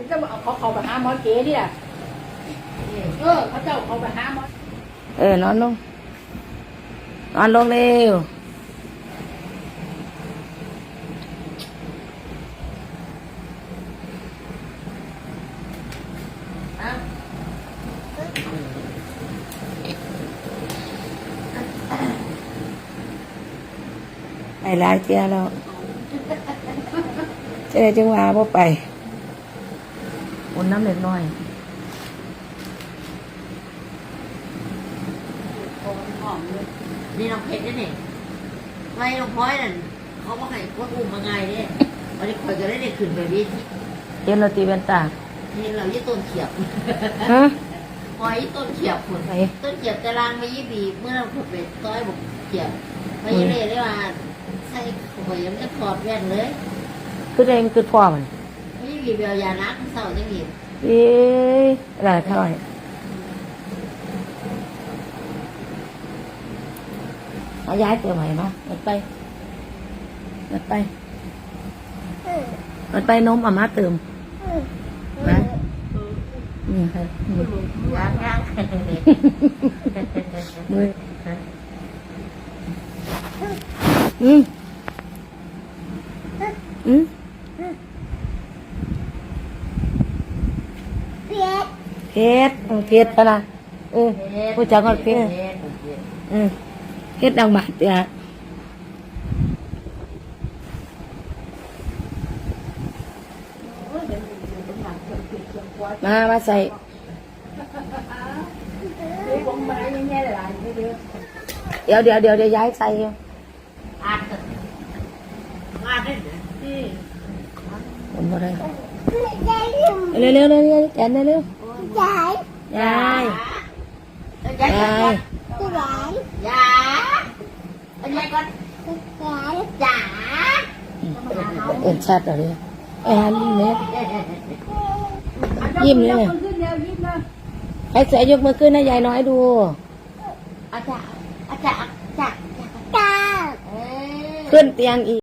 เขาจะเอาเขาเขาไปหาหมอเก๋เนี่ยเออเขาเจ้าเขาไปหาหมอเออนอนลงนอนลงเร็วไปหลายเที่ยแล้วเจ๊จังหวะบ่ไป อุ่นน้ำเล็กน้อยนี่น้องเพชรนี่นี่ไว้น้องพลอยนั่นเขาบอกให้คนอุ้มมาไงเนี่ยวันนี้คอยก็ได้ได้ขึ้นไปวิทย์เย็นโรตีเวนตานี่เรายี่ต้นเขียบฮะพอยต้นเขียบคนไหนต้นเขียบจะรางมายี่ปีเมื่อเราขุดไปต้อยบอกเขียบมายี่เล่ได้ว่าใส่ขอยยังจะถอดแว่นเลย คือเองคือพ่อมัน มายี่ปีเบียวยานักเศร้าจังหยิบเอ๊ะอะไรเท่าไหร่เอาย้ายตัวใหม่มาหมดไปหมดไปหมดไปนมอามาเติมนะนี่ค่ะนี่ยางยางมืออืมอืม เพชรเออเพชรปะนะเออผู้จักก็เพชรเออเพชรดังบาดเนี่ยมามาใส่วงมาแง่ๆหลายๆเดี๋ยวเดี๋ยวเดี๋ยวเดี๋ยวเดี๋ยวย้ายใส่อยู่อาดอาดได้ผมบ่ได้เร็วเร็วเร็วเร็วแกนเร็วเร็ว ยายยายยายยายยายยายก่อนจ๋าเอ็นชัดเหรอเนี่ยไอ้ฮันเม็ดยิ้มเลยคนขึ้นเร็วยิ้มนะให้ใส่ยกมือขึ้นให้ยายน้อยดูอาจารย์อาจารย์อาจารย์เออขึ้นเตียงอีก